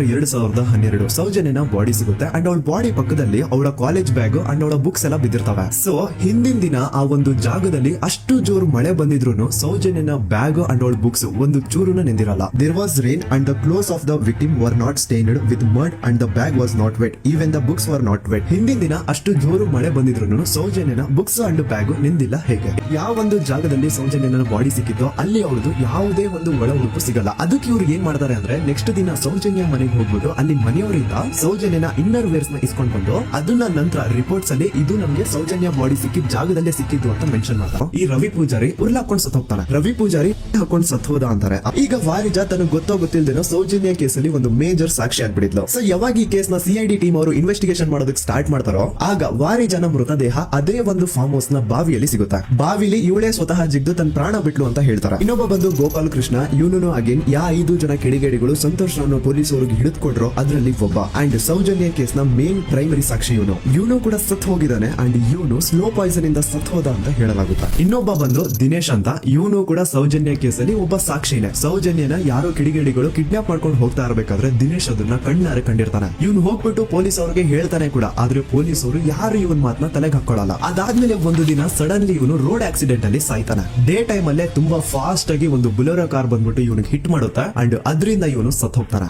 December ಎರಡ್ ಸಾವಿರದ ಹನ್ನೆರಡು ಸೌಜನ್ಯನ ಬಾಡಿ ಸಿಗುತ್ತೆ ಅಂಡ್ ಅವಳ ಬಾಡಿ ಪಕ್ಕದಲ್ಲಿ ಅವಳ ಕಾಲೇಜ್ ಬ್ಯಾಗ್ ಅಂಡ್ ಅವಳ ಬುಕ್ಸ್ ಎಲ್ಲ ಬಿದ್ದಿರ್ತವೆ. ಸೊ ಹಿಂದಿನ ದಿನ ಆ ಒಂದು ಜಾಗದಲ್ಲಿ ಅಷ್ಟು ಜೋರು ಮಳೆ ಬಂದಿದ್ರು ಸೌಜನ್ಯನ ಬ್ಯಾಗ್ ಅಂಡ್ ಅವಳ ಬುಕ್ಸ್ ಒಂದು ಚೂರುನ ನಿಂದಿರಲ್ಲ. There was rain and the clothes of the victim were not stained with mud and the bag was not wet even the books were not wet ಹಿಂದಿನ ದಿನ ಅಷ್ಟು ಜೋರು ಮಳೆ ಬಂದಿದ್ರು ಸೌಜನ್ಯನ ಬುಕ್ಸ್ ಅಂಡ್ ಬ್ಯಾಗ್ ನಿಂದಿಲ್ಲ ಹೇಗೆ? ಯಾವ ಒಂದು ಜಾಗದಲ್ಲಿ ಸೌಜನ್ಯನ ಬಾಡಿ ಸಿಕ್ಕಿತ್ತೋ ಅಲ್ಲಿ ಅವಳದು ಯಾವುದೇ ಒಂದು ಒಳ ಉಡುಪು ಸಿಗಲ್ಲ. ಅದಕ್ಕೆ ಇವ್ರು ಏನ್ ಮಾಡ್ತಾರೆ ಅಂದ್ರೆ ನೆಕ್ಸ್ಟ್ ದಿನ ಸೌಜನ್ಯ ಮನೆಗೆ ಹೋಗ್ಬಿಟ್ಟು ಅಲ್ಲಿ ಮನೆಯವರಿಂದ ಸೌಜನ್ಯನ ಇನ್ನರ್ ವೇರ್ಸ್ನ ಇಸ್ಕೊಂಡ್ ಬಂದು ಅದನ್ನ ನಂತರ ರಿಪೋರ್ಟ್ಸ್ ಅಲ್ಲಿ ಇದು ನಮ್ಗೆ ಸೌಜನ್ಯ ಬಾಡಿ ಸಿಕ್ಕಿದ ಜಾಗದಲ್ಲೇ ಸಿಕ್ಕಿದ್ದು ಅಂತ ಮೆನ್ಷನ್ ಮಾಡ್ತಾರೆ. ಈ ರವಿ ಪೂಜಾರಿ ಉರ್ಲ ಹಾಕೊಂಡ್ ಸತ್ ಹೋಗ್ತಾನೆ. ರವಿ ಪೂಜಾರಿ ಹಾಕೊಂಡ್ ಸತ್ ಹೋದ ಅಂತಾರೆ. ಈಗ ವಾರಿಜ ತನಗೆ ಗೊತ್ತೋ ಗೊತ್ತಿಲ್ದೇನೋ ಸೌಜನ್ಯ ಕೇಸಲ್ಲಿ ಒಂದು ಮೇಜರ್ ಸಾಕ್ಷಿ ಆಗ್ಬಿಡಿದ್ಲು ಸೊ ಯಾವಾಗ ಈ ಕೇಸ್ನ ಸಿಐಡಿ ಟೀಮ್ ಅವರು ಇನ್ವೆಸ್ಟಿಗೇಷನ್ ಮಾಡೋದಕ್ಕೆ ಸ್ಟಾರ್ಟ್ ಮಾಡ್ತಾರೋ, ಆಗ ವಾರಿಜನ ಮೃತದೇಹ ಅದೇ ಒಂದು ಫಾರ್ಮ್ ಹೌಸ್ನ ಬಾವಿಯಲ್ಲಿ ಸಿಗುತ್ತೆ. ಬಾವಿಲಿ ಇವಳೇ ಸ್ವತಃ ಜಿಗ್ದು ತನ್ನ ಪ್ರಾಣ ಬಿಟ್ಲು ಅಂತ ಹೇಳ್ತಾರೆ. ಇನ್ನೊಬ್ಬ ಬಂದು ಗೋಪಾಲ್ ಕೃಷ್ಣ ಇವನು ಅಗೇನ್ ಯಾ ಐದು ಜನ ಕಿಡಿಗೇಡಿಗಳು ಸಂತೋಷ್ ಪೊಲೀಸ್ ಪೊಲೀಸರಿಗೆ ಹಿಡಿದುಕೊಟ್ರು ಅದರಲ್ಲಿ ಒಬ್ಬ. ಅಂಡ್ ಸೌಜನ್ಯ ಕೇಸ್ನ ಮೇನ್ ಪ್ರೈಮರಿ ಸಾಕ್ಷಿ ಇವನು. ಇವನು ಕೂಡ ಸತ್ ಹೋಗಿದ್ದಾನೆ ಅಂಡ್ ಇವನು ಸ್ಲೋ ಪಾಯ್ಸನ್ ಇಂದ ಸತ್ ಹೋದ ಅಂತ ಹೇಳಲಾಗುತ್ತೆ. ಇನ್ನೊಬ್ಬ ಬಂದು ದಿನೇಶ್ ಅಂತ. ಇವನು ಕೂಡ ಸೌಜನ್ಯ ಕೇಸಲ್ಲಿ ಒಬ್ಬ ಸಾಕ್ಷಿನೇ. ಸೌಜನ್ಯನ ಯಾರೋ ಕಿಡಿಗೇಡಿಗಳು ಕಿಡ್ನಾಪ್ ಮಾಡ್ಕೊಂಡು ಹೋಗ್ತಾ ಇರಬೇಕಾದ್ರೆ ದಿನೇಶ್ ಅದನ್ನ ಕಣ್ಣಾರೆ ಕಂಡಿರ್ತಾನೆ. ಇವನು ಹೋಗ್ಬಿಟ್ಟು ಪೊಲೀಸ್ ಅವ್ರಿಗೆ ಹೇಳ್ತಾನೆ ಕೂಡ. ಆದ್ರೆ ಪೊಲೀಸ್ ಅವರು ಯಾರು ಇವನ್ ಮಾತನ್ನ ತಲೆಗೆ ಹಾಕೊಳ್ಳಲ್ಲ ಅದಾದ್ಮೇಲೆ ಒಂದು ದಿನ ಸಡನ್ಲಿ ಇವನು ರೋಡ್ ಆಕ್ಸಿಡೆಂಟ್ ಅಲ್ಲಿ ಸಾಯ್ತಾನೆ. ಡೇ ಟೈಮ್ ಅಲ್ಲೇ ತುಂಬಾ ಫಾಸ್ಟ್ ಆಗಿ ಒಂದು ಬುಲೆರೋ ಕಾರ್ ಬಂದ್ಬಿಟ್ಟು ಇವನಿಗೆ ಹಿಟ್ ಮಾಡುತ್ತೆ. ಅಂಡ್ ಅದರಿಂದ ಇವನು ಸತ್ ಹೋಗ್ತಾನೆ.